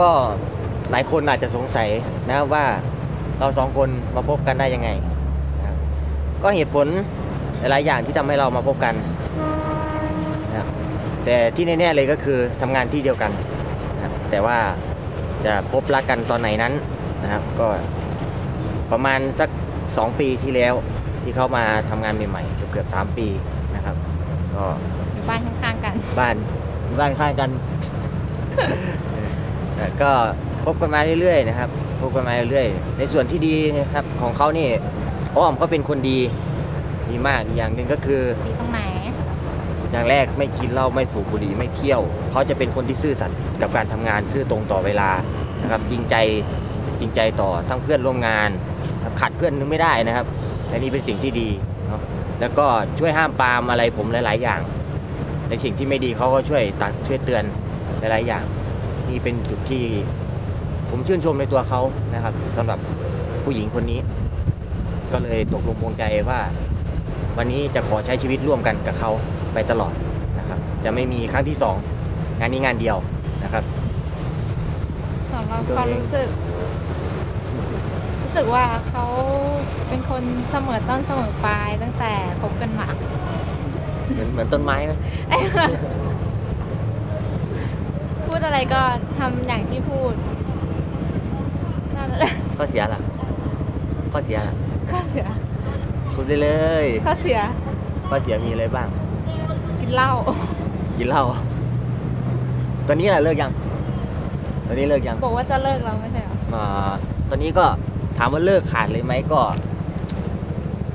ก็หลายคนอาจจะสงสัยนะครับว่าเราสองคนมาพบกันได้ยังไงนะครับก็เหตุผลหลายๆอย่างที่ทำให้เรามาพบกันนะครับแต่ที่แน่ๆเลยก็คือทำงานที่เดียวกันนะครับแต่ว่าจะพบรักกันตอนไหนนั้นนะครับ ก็ประมาณสัก 2 ปีที่แล้วที่เขามาทำงานใหม่ๆเกือบๆ3ปีนะครับ ก็อยู่บ้านข้างๆกัน บ้านบ้านข้างกันแต่ ก็คบกันมาเรื่อยๆนะครับคบกันมาเรื่อยๆในส่วนที่ดีนะครับของเขานี่อ้อมก็เป็นคนดีดีมากอีกอย่างหนึ่งก็คือมีตรงไหนอย่างแรกไม่กินเหล้าไม่สูบบุหรี่ไม่เที่ยวเขาจะเป็นคนที่ซื่อสัตย์กับการทำงานซื่อตรงต่อเวลานะครับจริงใจจริงใจต่อทั้งเพื่อนร่วมงานครับขัดเพื่อนนึงไม่ได้นะครับอันนี้เป็นสิ่งที่ดีเนาะแล้วก็ช่วยห้ามปรามอะไรผมหลาย ๆ อย่าง ในสิ่งที่ไม่ดีเขาก็ช่วยตักช่วยเตือนหลาย ๆ อย่าง นี่เป็นจุดที่ผมชื่นชมในตัวเขานะครับสำหรับผู้หญิงคนนี้ ก็เลยตกลงปรงใจว่า วันนี้จะขอใช้ชีวิตร่วมกันกับเขาไปตลอดนะครับ จะไม่มีครั้งที่สองงานนี้งานเดียวนะครับสำหรับตัวความเองรู้สึก รู้สึกว่าเขาเป็นคนเสมอต้นเสมอปลายตั้งแต่คบกันมาเหมือนเหมือนต้นไม้ไหม พูดอะไรก็ทำอย่างที่พูดนั่นแหละข้อเสียล่ะ ข้อเสียล่ะข้อเสียพูดได้เลยข้อเสียข้อเสียมีอะไรบ้าง กินเหล้ากินเหล้าตอนนี้แหละเลิกยัง ตอนนี้เลิกยัง บอกว่าจะเลิกแล้วไม่ใช่เหรออ่าตอนนี้ก็ถามว่าเลิกขาดเลยไหมก็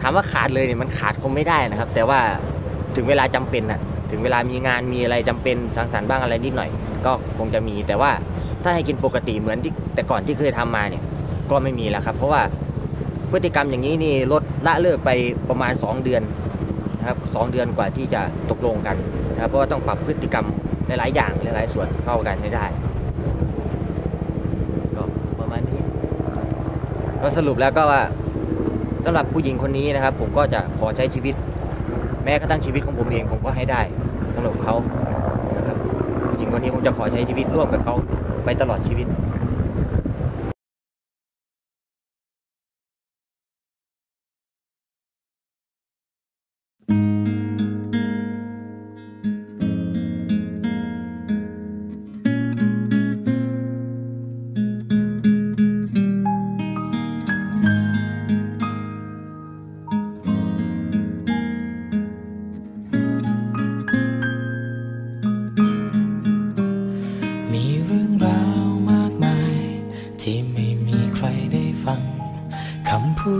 ถามว่าขาดเลยเนี่ยมันขาดคงไม่ได้นะครับ แต่ว่าถึงเวลาจำเป็นนะ ถึงเวลามีงานมีอะไรจำเป็นสังสรรค์บ้างอะไรนิดหน่อย ก็คงจะมี แต่ว่าถ้าให้กินปกติเหมือนที่แต่ก่อนที่เคยทำมาเนี่ย ก็ไม่มีแล้วครับ เพราะว่าพฤติกรรมอย่างนี้นี่ลดละเลิกไปประมาณ 2 เดือนนะครับสองเดือนกว่าที่จะตกลงกันนะครับเพราะว่าต้องปรับพฤติกรรมหลาย ๆ อย่างหลาย ๆ ส่วนเข้ากันให้ได้ก็ประมาณนี้ก็สรุปแล้วก็ว่าสำหรับผู้หญิงคนนี้นะครับ ผมก็จะขอใช้ชีวิต แม้กระทั่งชีวิตของผมเองผมก็ให้ได้สำหรับเขานะครับผู้หญิงคนนี้ผมจะขอใช้ชีวิตร่วมกับเขาไปตลอดชีวิต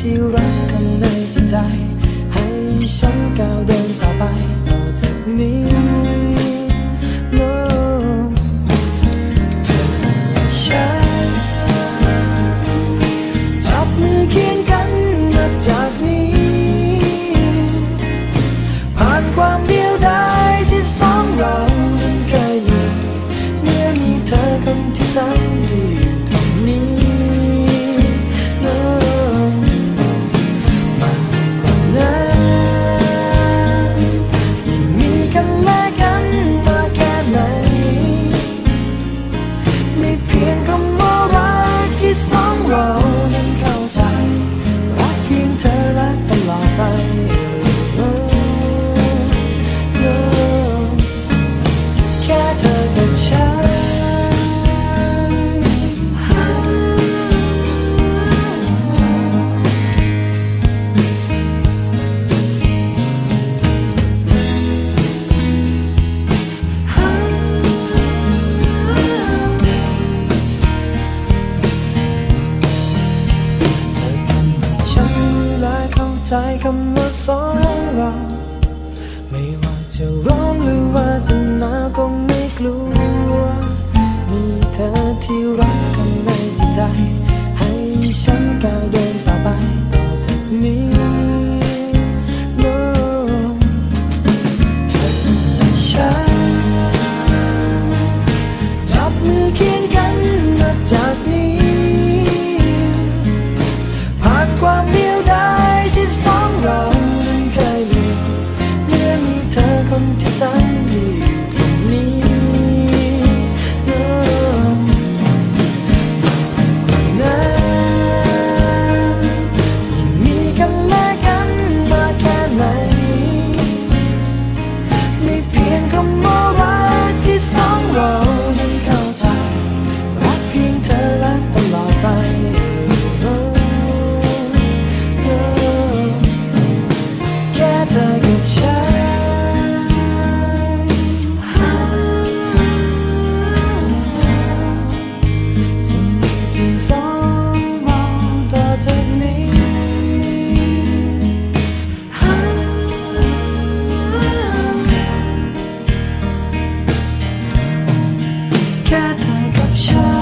ที่รักกันในใจ ให้ฉันก้าวเดิน capture